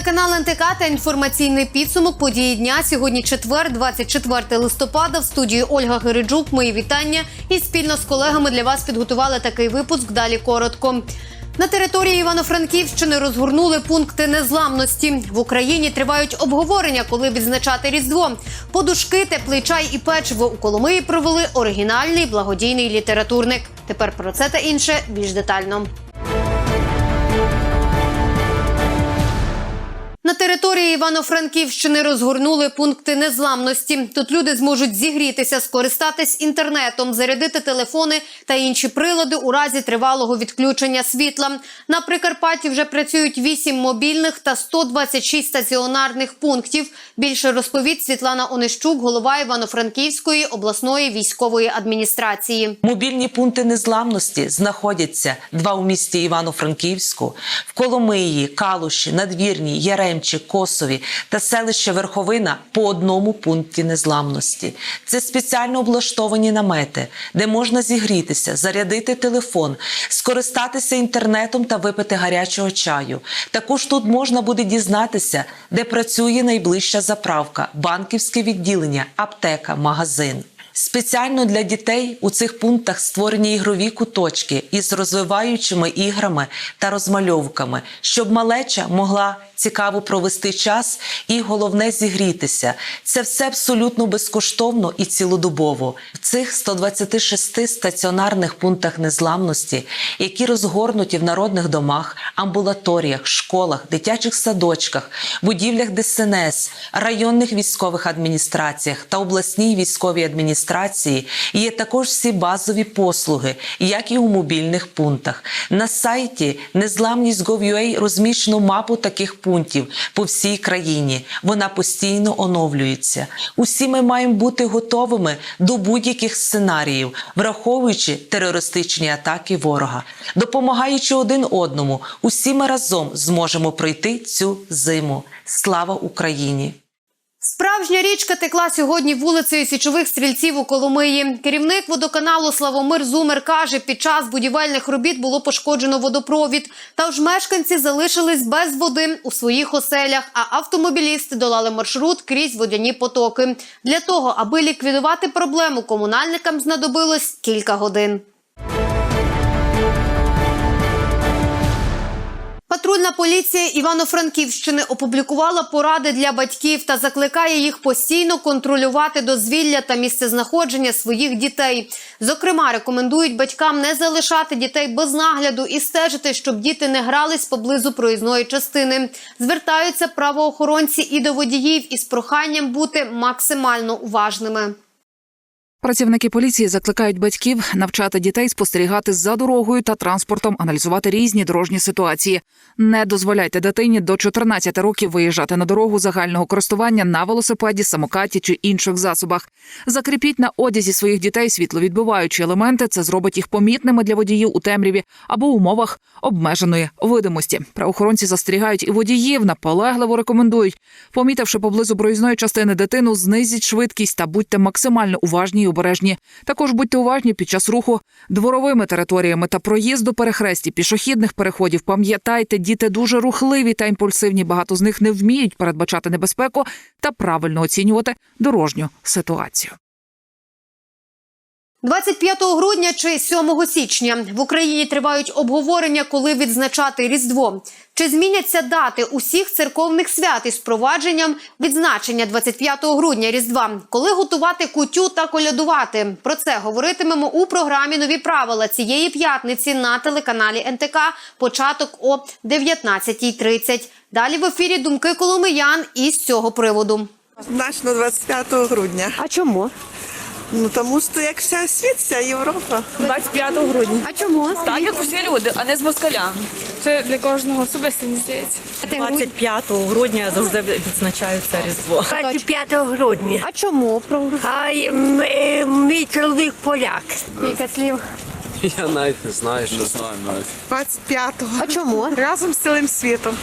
Телеканал НТК та інформаційний підсумок події дня. Сьогодні четвер, 24 листопада. В студії Ольга Гириджук. Мої вітання. І спільно з колегами для вас підготували такий випуск. Далі коротко. На території Івано-Франківщини розгорнули пункти незламності. В Україні тривають обговорення, коли відзначати Різдво. Подушки, теплий чай і печиво у Коломиї провели оригінальний благодійний літературник. Тепер про це та інше більш детально. На території Івано-Франківщини розгорнули пункти незламності. Тут люди зможуть зігрітися, скористатись інтернетом, зарядити телефони та інші прилади у разі тривалого відключення світла. На Прикарпатті вже працюють 8 мобільних та 126 стаціонарних пунктів. Більше розповість Світлана Онищук, голова Івано-Франківської обласної військової адміністрації. Мобільні пункти незламності знаходяться два у місті Івано-Франківську, в Коломиї, Калуші, Надвірній, Яремчі, Косові та селище Верховина по одному пункті незламності. Це спеціально облаштовані намети, де можна зігрітися, зарядити телефон, скористатися інтернетом та випити гарячого чаю. Також тут можна буде дізнатися, де працює найближча заправка, банківське відділення, аптека, магазин. Спеціально для дітей у цих пунктах створені ігрові куточки із розвиваючими іграми та розмальовками, щоб малеча могла цікаво провести час і головне зігрітися. Це все абсолютно безкоштовно і цілодобово. В цих 126 стаціонарних пунктах незламності, які розгорнуті в народних домах, амбулаторіях, школах, дитячих садочках, будівлях ДСНС, районних військових адміністраціях та обласній військовій адміністрації є також всі базові послуги, як і у мобільних пунктах. На сайті незламність.gov.ua розміщено мапу таких пунктів по всій країні. Вона постійно оновлюється. Усі ми маємо бути готовими до будь-яких сценаріїв, враховуючи терористичні атаки ворога, допомагаючи один одному. Усі ми разом зможемо пройти цю зиму. Слава Україні! Справжня річка текла сьогодні вулицею січових стрільців у Коломиї. Керівник водоканалу Славомир Зумер каже, під час будівельних робіт було пошкоджено водопровід. Тож мешканці залишились без води у своїх оселях, а автомобілісти долали маршрут крізь водяні потоки. Для того, аби ліквідувати проблему, комунальникам знадобилось кілька годин. Патрульна поліція Івано-Франківщини опублікувала поради для батьків та закликає їх постійно контролювати дозвілля та місцезнаходження своїх дітей. Зокрема, рекомендують батькам не залишати дітей без нагляду і стежити, щоб діти не грались поблизу проїзної частини. Звертаються правоохоронці і до водіїв із проханням бути максимально уважними. Працівники поліції закликають батьків навчати дітей спостерігати за дорогою та транспортом, аналізувати різні дорожні ситуації. Не дозволяйте дитині до 14 років виїжджати на дорогу загального користування на велосипеді, самокаті чи інших засобах. Закріпіть на одязі своїх дітей світловідбиваючі елементи. Це зробить їх помітними для водіїв у темряві або умовах обмеженої видимості. Правоохоронці застерігають і водіїв, наполегливо рекомендують, помітивши поблизу проїзної частини дитину, знизіть швидкість та будьте максимально уважні обережні. Також будьте уважні під час руху дворовими територіями та проїзду перехресті пішохідних переходів. Пам'ятайте, діти дуже рухливі та імпульсивні. Багато з них не вміють передбачати небезпеку та правильно оцінювати дорожню ситуацію. 25 грудня чи 7 січня в Україні тривають обговорення, коли відзначати Різдво. Чи зміняться дати усіх церковних свят із впровадженням відзначення 25 грудня Різдва? Коли готувати кутю та колядувати? Про це говоритимемо у програмі Нові правила цієї п'ятниці на телеканалі НТК. Початок о 19.30. Далі в ефірі думки коломиян із цього приводу. Значно 25 грудня. А чому? Ну тому що як вся світ, вся Європа. 25 грудня. А чому? Так, як усі люди, а не з москалями. Це для кожного особисто, мені здається. 25 грудня завжди відзначається Різдво. 25 грудня. А чому? А м- е, мій чоловік поляк. Кілька слів. Я навіть не знаю, що знаю навіть. 25-го. А чому? Разом з цілим світом.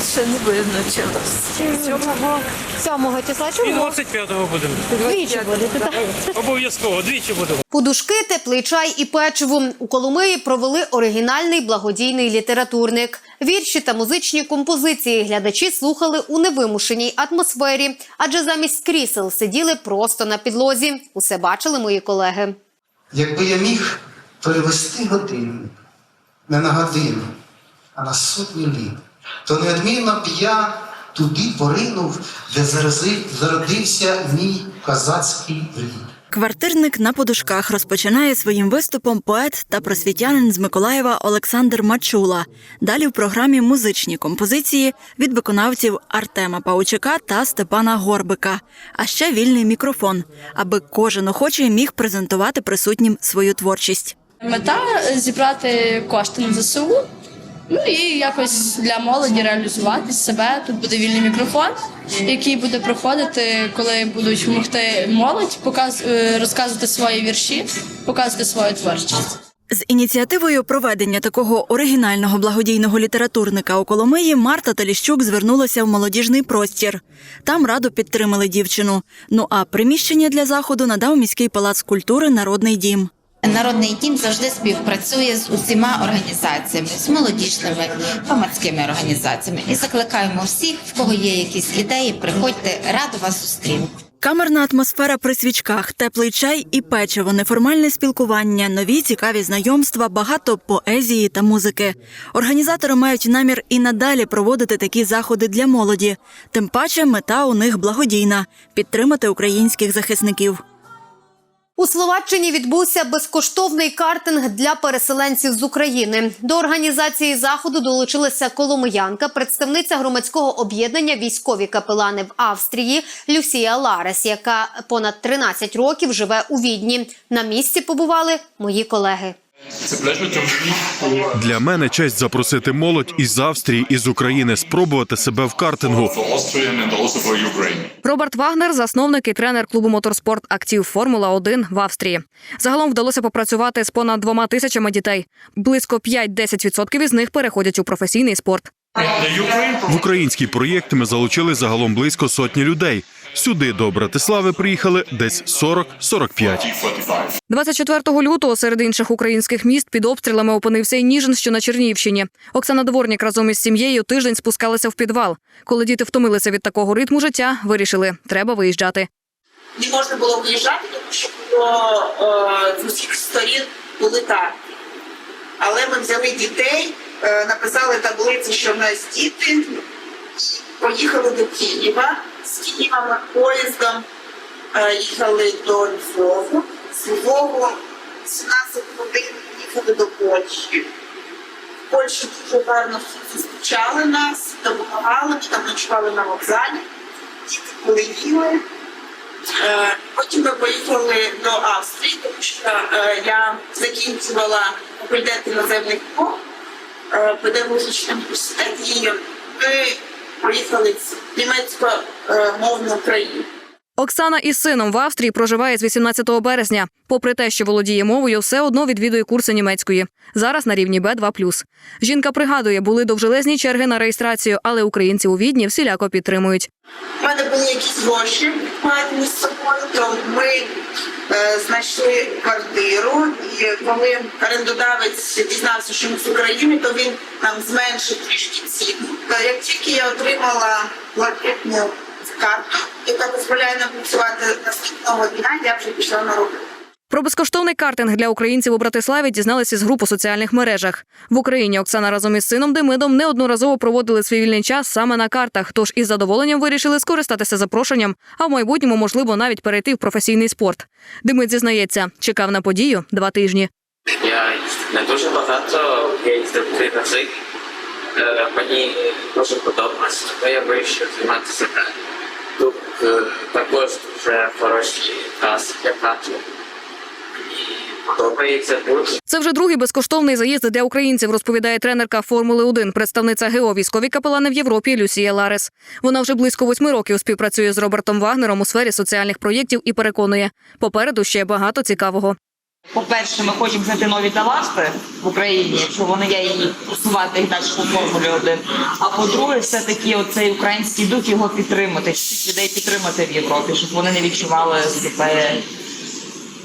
Ще не визначилось. 7 числа чому? 25-го будемо. Двічі будете, так? Обов'язково, двічі будемо. Подушки, теплий чай і печиво. У Коломиї провели оригінальний благодійний літературник. Вірші та музичні композиції глядачі слухали у невимушеній атмосфері, адже замість крісел сиділи просто на підлозі. Усе бачили мої колеги. Якби я міг перевести годину не на годину, а на сотні літ, то неодмінно б я туди поринув, де зарази- зародився мій козацький рід. Квартирник на подушках розпочинає своїм виступом поет та просвітянин з Миколаєва Олександр Мачула. Далі в програмі музичні композиції від виконавців Артема Паучика та Степана Горбика. А ще вільний мікрофон, аби кожен охочий міг презентувати присутнім свою творчість. Мета зібрати кошти на ЗСУ. Ну і якось для молоді реалізувати себе. Тут буде вільний мікрофон, який буде проходити, коли будуть могти молодь показ, е, розказувати свої вірші, показувати свою творчість. З ініціативою проведення такого оригінального благодійного літературника у Коломиї Марта Таліщук звернулася в молодіжний простір. Там радо підтримали дівчину. Ну а приміщення для заходу надав міський палац культури Народний дім. Народний дім завжди співпрацює з усіма організаціями, з молодіжними громадськими організаціями. І закликаємо всіх, в кого є якісь ідеї, приходьте, радо вас зустріну. Камерна атмосфера при свічках, теплий чай і печиво, неформальне спілкування, нові цікаві знайомства, багато поезії та музики. Організатори мають намір і надалі проводити такі заходи для молоді. Тим паче мета у них благодійна підтримати українських захисників. У Словаччині відбувся безкоштовний картинг для переселенців з України. До організації заходу долучилася коломиянка, представниця громадського об'єднання військові капелани в Австрії Люсія Ларес, яка понад 13 років живе у Відні. На місці побували мої колеги. Для мене честь запросити молодь із Австрії і з України спробувати себе в картингу. Роберт Вагнер, засновник і тренер клубу моторспорт актів Формула 1 в Австрії. Загалом вдалося попрацювати з понад двома тисячами дітей. Близько 5-10% із них переходять у професійний спорт. В український проєкт ми залучили загалом близько сотні людей. Сюди до Братислави приїхали десь 40-45. 24 лютого серед інших українських міст під обстрілами опинився і Ніжин, що на Чернігівщині. Оксана Дворнік разом із сім'єю тиждень спускалися в підвал. Коли діти втомилися від такого ритму життя, вирішили, треба виїжджати. не можна було виїжджати, тому що було е, з усіх сторін були так. Але ми взяли дітей, е, написали таблиці, що в нас діти, і поїхали до Києва. З Києва поїздом е, їхали до Львову. З Львову 17 годин їхали до Польщі. В Польщі дуже гарно зустрічали нас, допомагали, там ночували на вокзалі, діти були їли. Е, Потім ми поїхали до Австрії, тому що е, я закінчувала факультет іноземних мов, педагогічний університет, поїхали в німецько-мовну країну. Оксана із сином в Австрії проживає з 18 березня. Попри те, що володіє мовою, все одно відвідує курси німецької. Зараз на рівні Б2+. Жінка пригадує, були довжелезні черги на реєстрацію, але українці у Відні всіляко підтримують. У мене були якісь гроші відкладені з собою, то ми е, знайшли квартиру, і коли орендодавець дізнався, що ми з України, то він нам зменшив трішки ціну. Як тільки я отримала блакитну карту, яка дозволяє нам працювати наступного дня, я вже пішла на роботу. Про безкоштовний картинг для українців у Братиславі дізналися з груп у соціальних мережах. В Україні Оксана разом із сином Демидом неодноразово проводили свій вільний час саме на картах, тож із задоволенням вирішили скористатися запрошенням, а в майбутньому можливо навіть перейти в професійний спорт. Демид зізнається, чекав на подію два тижні. Я не дуже багато, я їздив три рази. Е, Мені дуже подобалось, тому я вирішив займатися також вже хороші подобається дуже. Це вже другий безкоштовний заїзд для українців, розповідає тренерка Формули 1 представниця ГО військові капелани в Європі Люсія Ларес. Вона вже близько восьми років співпрацює з Робертом Вагнером у сфері соціальних проєктів і переконує, попереду ще багато цікавого. По-перше, ми хочемо знайти нові таланти в Україні, якщо вони є і просувати їх далі по формулі 1. А по-друге, все-таки оцей український дух його підтримати, цих людей підтримати в Європі, щоб вони не відчували себе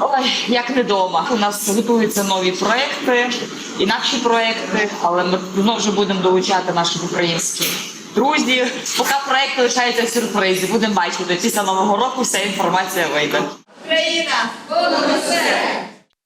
ой, як не вдома. У нас готуються нові проекти, інакші проекти, але ми знову ж будемо долучати наших українських друзів. Поки проекти лишаються в сюрпризі, будемо бачити. Після нового року вся інформація вийде.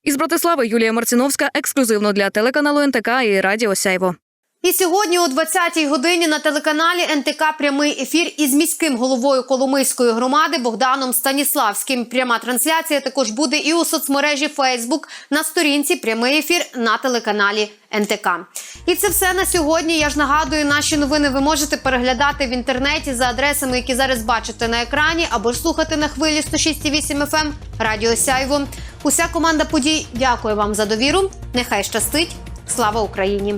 Із Братислави Юлія Марціновська ексклюзивно для телеканалу НТК і Радіо Сяйво. І сьогодні о 20-й годині на телеканалі НТК прямий ефір із міським головою Коломийської громади Богданом Станіславським. Пряма трансляція також буде і у соцмережі Фейсбук на сторінці прямий ефір на телеканалі НТК. І це все на сьогодні. Я ж нагадую, наші новини ви можете переглядати в інтернеті за адресами, які зараз бачите на екрані, або ж слухати на хвилі 106,8 FM Радіо Сяйво. Уся команда подій дякує вам за довіру. Нехай щастить. Слава Україні!